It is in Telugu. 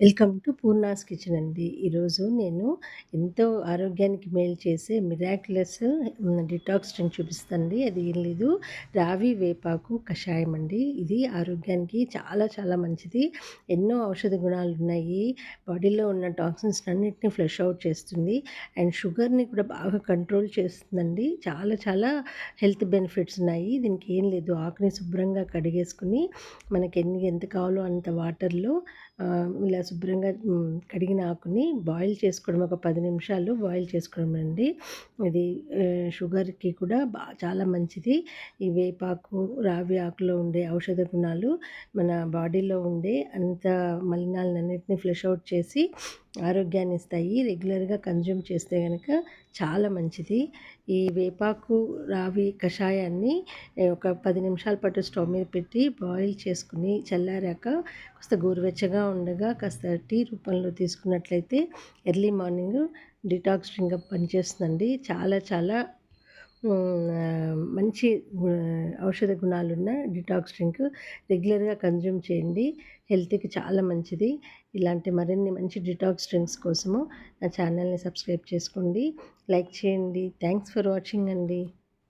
వెల్కమ్ టు పూర్ణాస్ కిచెన్ అండి. ఈరోజు నేను ఎంతో ఆరోగ్యానికి మేలు చేసే మిరాక్యులస్ డిటాక్స్ డ్రింక్ చూపిస్తానండి. అది ఏం లేదు రావి వేపాకు కషాయం అండి. ఇది ఆరోగ్యానికి చాలా చాలా మంచిది. ఎన్నో ఔషధ గుణాలు ఉన్నాయి బాడీలో ఉన్న టాక్సిన్స్ అన్నిటిని ఫ్లష్ అవుట్ చేస్తుంది. అండ్ షుగర్‌ని కూడా బాగా కంట్రోల్ చేస్తుందండి. చాలా చాలా హెల్త్ బెనిఫిట్స్ ఉన్నాయి. దీనికి ఏం లేదు ఆకుని శుభ్రంగా కడిగేసుకొని మనకి ఎన్ని ఎంత కావాలో అంత వాటర్‌లో ఇలా శుభ్రంగా కడిగిన ఆకుని బాయిల్ చేసుకోవడం ఒక పది నిమిషాలు బాయిల్ చేసుకోవడం అండి. ఇది షుగర్‌కి కూడా బా చాలా మంచిది. ఈ వేపాకు, రావి ఆకులో ఉండే ఔషధ గుణాలు మన బాడీలో ఉండే అంత మలినాలన్నిటిని ఫ్లష్ అవుట్ చేసి ఆరోగ్యాన్ని ఇస్తాయి. రెగ్యులర్‌గా కన్జ్యూమ్ చేస్తే కనుక చాలా మంచిది. ఈ వేపాకు, రావి కషాయాన్ని ఒక పది నిమిషాల పాటు స్టవ్ మీద పెట్టి బాయిల్ చేసుకుని చల్లారాక కాస్త గోరువెచ్చగా ఉండగా కాస్త టీ రూపంలో తీసుకున్నట్లయితే ఎర్లీ మార్నింగ్ డిటాక్స్ డ్రింక్ పనిచేస్తుందండి. చాలా చాలా మంచి ఔషధ గుణాలున్న డిటాక్స్ డ్రింక్ రెగ్యులర్‌గా కన్జ్యూమ్ చేయండి. హెల్త్‌కి చాలా మంచిది. ఇలాంటి మరిన్ని మంచి డిటాక్స్ డ్రింక్స్ కోసము నా ఛానల్‌ని సబ్స్క్రైబ్ చేసుకోండి. లైక్ చేయండి. థ్యాంక్స్ ఫర్ వాచింగ్ అండి.